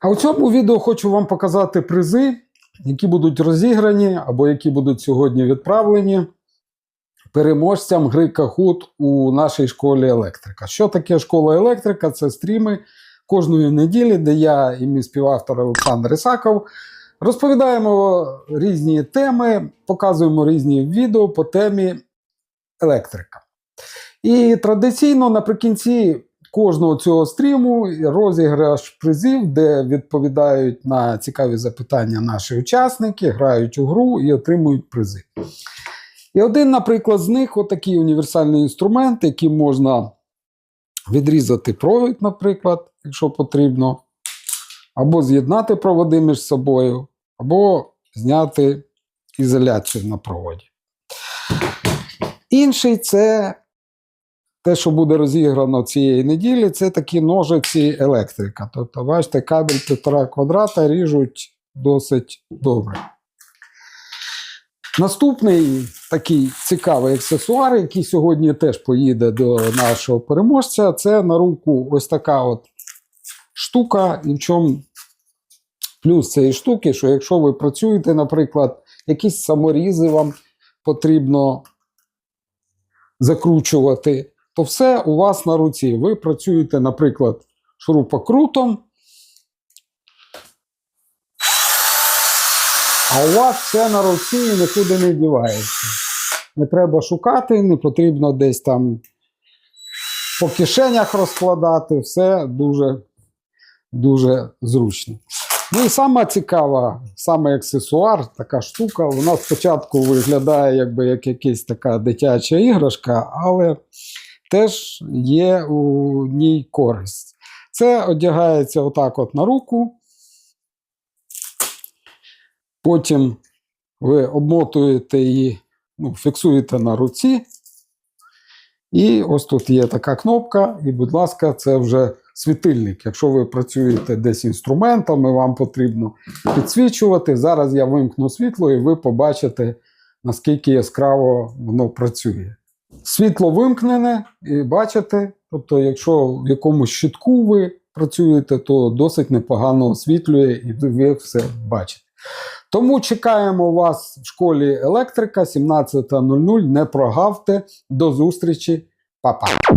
А у цьому відео хочу вам показати призи, які будуть розіграні або які будуть сьогодні відправлені переможцям гри Kahoot у нашій школі електрика. Що таке школа електрика? Це стріми кожної неділі, де я і мій співавтор Олександр Ісаков розповідаємо різні теми, показуємо різні відео по темі електрика. І традиційно наприкінці кожного цього стріму розіграш призів, де відповідають на цікаві запитання наші учасники, грають у гру і отримують призи. І один, наприклад, з них отакий універсальний інструмент, яким можна відрізати провід, наприклад, якщо потрібно, або з'єднати проводи між собою, або зняти ізоляцію на проводі. Інший це те, що буде розіграно цієї неділі, це такі ножиці електрика. Тобто, бачите, кабель 1,5 квадрата ріжуть досить добре. Наступний такий цікавий аксесуар, який сьогодні теж поїде до нашого переможця, це на руку ось така от штука. І в чому плюс цієї штуки, що якщо ви працюєте, наприклад, якісь саморізи вам потрібно закручувати, то все у вас на руці. Ви працюєте, наприклад, шурупокрутом, а у вас все на руці і нікуди не дівається. Не треба шукати, не потрібно десь там по кишенях розкладати, все дуже, дуже зручно. Ну і сама цікава, саме аксесуар, така штука. Вона спочатку виглядає якби як якась така дитяча іграшка, але теж є у ній користь. Це одягається отак от на руку. Потім ви обмотуєте її, ну, фіксуєте на руці. І ось тут є така кнопка, і, будь ласка, це вже світильник. Якщо ви працюєте десь інструментами, вам потрібно підсвічувати. Зараз я вимкну світло, і ви побачите, наскільки яскраво воно працює. Світло вимкнене, і бачите, тобто, якщо в якомусь щитку ви працюєте, то досить непогано освітлює і ви все бачите. Тому чекаємо вас в школі електрика 17.00. Не прогавте. До зустрічі, Па-па.